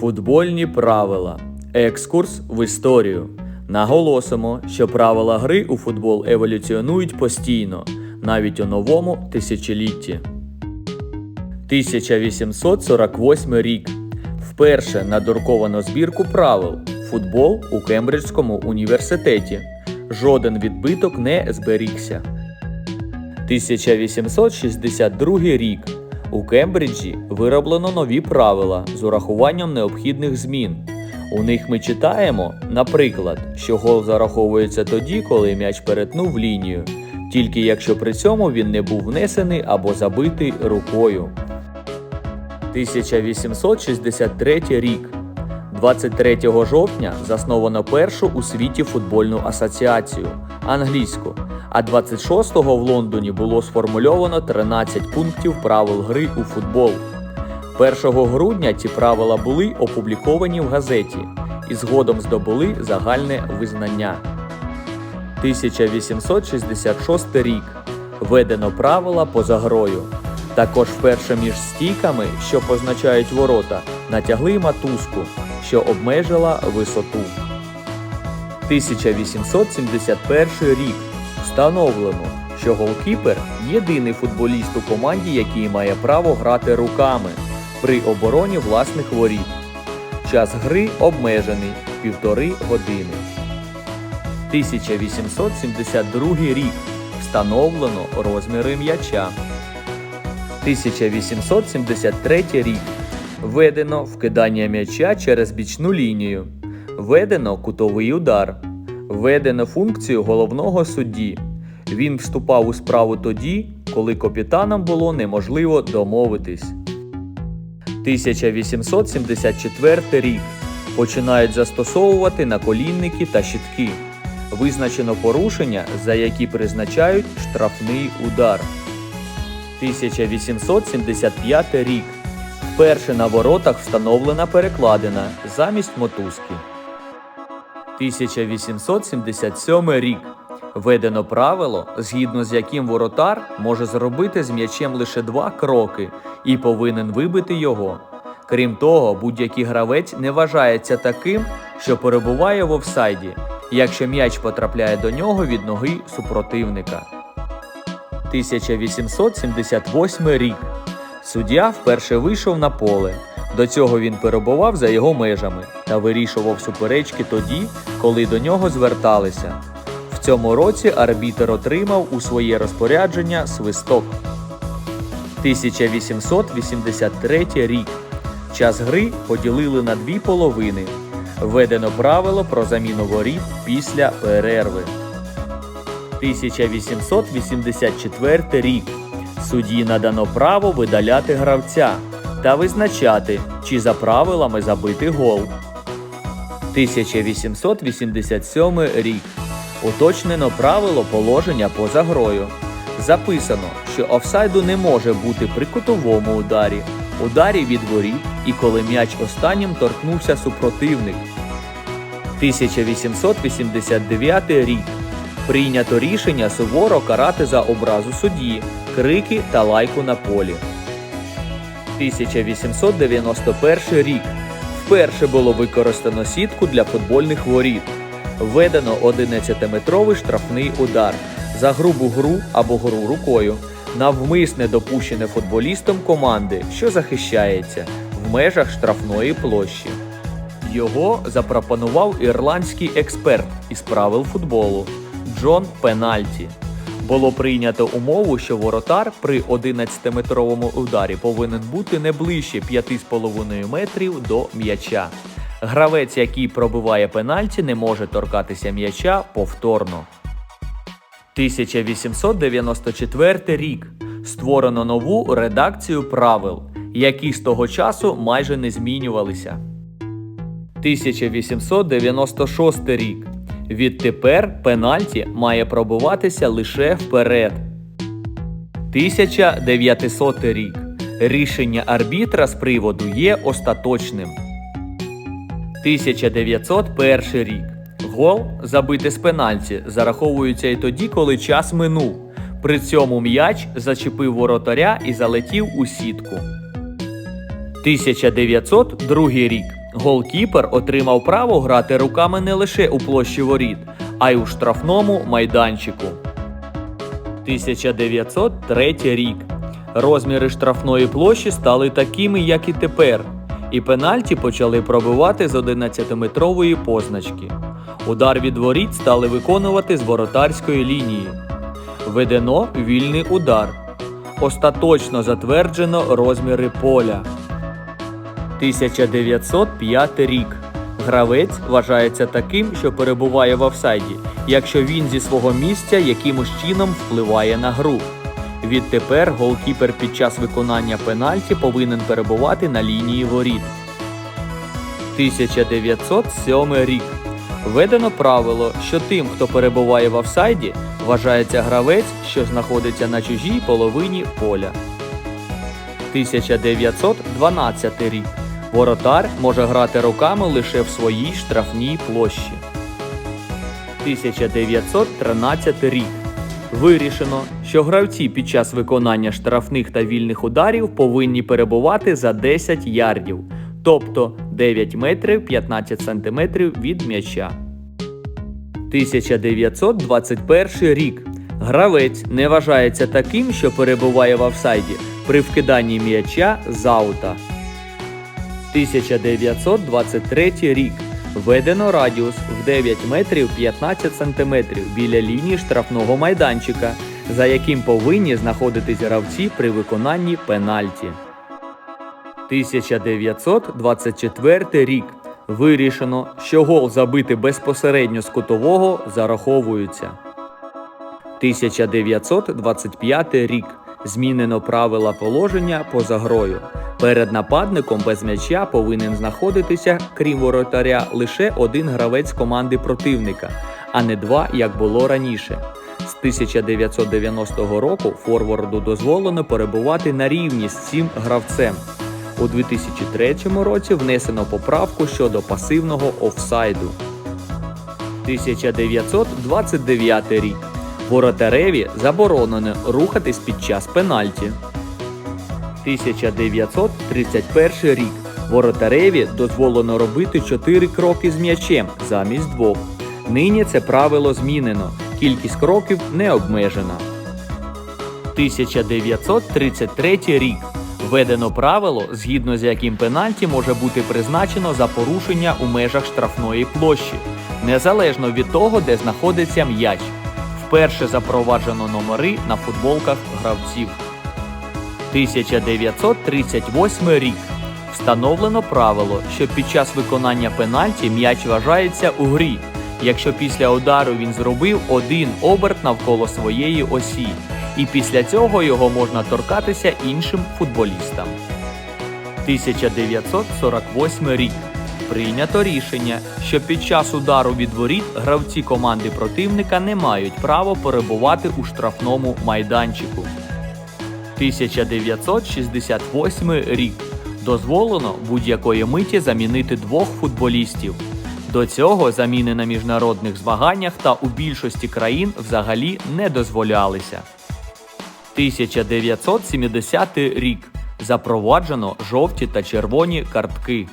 Футбольні правила. Екскурс в історію. Наголосимо, що правила гри у футбол еволюціонують постійно, навіть у новому тисячолітті. 1848 рік. Вперше надруковано збірку правил футбол у Кембриджському університеті. Жоден відбиток не зберігся. 1862 рік. У Кембриджі вироблено нові правила з урахуванням необхідних змін. У них ми читаємо, наприклад, що гол зараховується тоді, коли м'яч перетнув лінію, тільки якщо при цьому він не був внесений або забитий рукою. 1863 рік. 23 жовтня засновано першу у світі футбольну асоціацію англійську, а 26-го в Лондоні було сформульовано 13 пунктів правил гри у футбол. 1 грудня ці правила були опубліковані в газеті і згодом здобули загальне визнання. 1866 рік. Введено правила поза грою. Також вперше між стійками, що позначають ворота, натягли матузку, що обмежила висоту. 1871 рік. Встановлено, що голкіпер єдиний футболіст у команді, який має право грати руками при обороні власних воріт. Час гри обмежений півтори години. 1872 рік. Встановлено розміри м'яча. 1873 рік. Введено вкидання м'яча через бічну лінію. Введено кутовий удар. Введено функцію головного судді. Він вступав у справу тоді, коли капітанам було неможливо домовитись. 1874 рік. Починають застосовувати наколінники та щитки. Визначено порушення, за які призначають штрафний удар. 1875 рік. Вперше на воротах встановлена перекладина замість мотузки. 1877 рік. Введено правило, згідно з яким воротар може зробити з м'ячем лише два кроки і повинен вибити його. Крім того, будь-який гравець не вважається таким, що перебуває в офсайді, якщо м'яч потрапляє до нього від ноги супротивника. 1878 рік. Суддя вперше вийшов на поле. До цього він перебував за його межами та вирішував суперечки тоді, коли до нього зверталися. В цьому році арбітер отримав у своє розпорядження свисток. 1883 рік. Час гри поділили на дві половини. Введено правило про заміну воріт після перерви. 1884 рік. Судді надано право видаляти гравця та визначати, чи за правилами забити гол. 1887 рік. Уточнено правило положення поза грою. Записано, що офсайду не може бути при кутовому ударі, ударі від воріт і коли м'яч останнім торкнувся супротивник. 1889 рік. Прийнято рішення суворо карати за образу судді, крики та лайку на полі. 1891 рік. Вперше було використано сітку для футбольних воріт. Введено 11-метровий штрафний удар за грубу гру або гру рукою, навмисне допущене футболістом команди, що захищається в межах штрафної площі. Його запропонував ірландський експерт із правил футболу Джон Пенальті. Було прийнято умову, що воротар при 11-метровому ударі повинен бути не ближче 5,5 метрів до м'яча. Гравець, який пробиває пенальті, не може торкатися м'яча повторно. 1894 рік. Створено нову редакцію правил, які з того часу майже не змінювалися. 1896 рік. Відтепер пенальті має пробиватися лише вперед. 1900 рік. Рішення арбітра з приводу є остаточним. 1901 рік. Гол, забитий з пенальті, зараховується і тоді, коли час минув. При цьому м'яч зачепив воротаря і залетів у сітку. 1902 рік. Голкіпер отримав право грати руками не лише у площі воріт, а й у штрафному майданчику. 1903 рік. Розміри штрафної площі стали такими, як і тепер, і пенальті почали пробивати з 11-метрової позначки. Удар від воріт стали виконувати з воротарської лінії. Введено вільний удар. Остаточно затверджено розміри поля. 1905 рік. Гравець вважається таким, що перебуває в офсайді, якщо він зі свого місця якимось чином впливає на гру. Відтепер голкіпер під час виконання пенальті повинен перебувати на лінії воріт. 1907 рік. Введено правило, що тим, хто перебуває в офсайді, вважається гравець, що знаходиться на чужій половині поля. 1912 рік. Воротар може грати руками лише в своїй штрафній площі. 1913 рік. Вирішено, що гравці під час виконання штрафних та вільних ударів повинні перебувати за 10 ярдів, тобто 9 метрів 15 сантиметрів від м'яча. 1921 рік. Гравець не вважається таким, що перебуває в офсайді при вкиданні м'яча з аута. 1923 рік. Введено радіус в 9 метрів 15 сантиметрів біля лінії штрафного майданчика, за яким повинні знаходитись гравці при виконанні пенальті. 1924 рік. Вирішено, що гол забити безпосередньо з кутового зараховується. 1925 рік. Змінено правила положення поза грою. Перед нападником без м'яча повинен знаходитися, крім воротаря, лише один гравець команди противника, а не два, як було раніше. З 1990 року форварду дозволено перебувати на рівні з цим гравцем. У 2003 році внесено поправку щодо пасивного офсайду. 1929 рік. Воротареві заборонено рухатись під час пенальті. 1931 рік. Воротареві дозволено робити 4 кроки з м'ячем замість двох. Нині це правило змінено. Кількість кроків не обмежена. 1933 рік. Введено правило, згідно з яким пенальті може бути призначено за порушення у межах штрафної площі, незалежно від того, де знаходиться м'яч. Вперше запроваджено номери на футболках гравців. 1938 рік. Встановлено правило, що під час виконання пенальті м'яч вважається у грі, якщо після удару він зробив один оберт навколо своєї осі, і після цього його можна торкатися іншим футболістам. 1948 рік. Прийнято рішення, що під час удару від воріт гравці команди противника не мають права перебувати у штрафному майданчику. 1968 рік. Дозволено будь-якої миті замінити двох футболістів. До цього заміни на міжнародних змаганнях та у більшості країн взагалі не дозволялися. 1970 рік. Запроваджено жовті та червоні картки.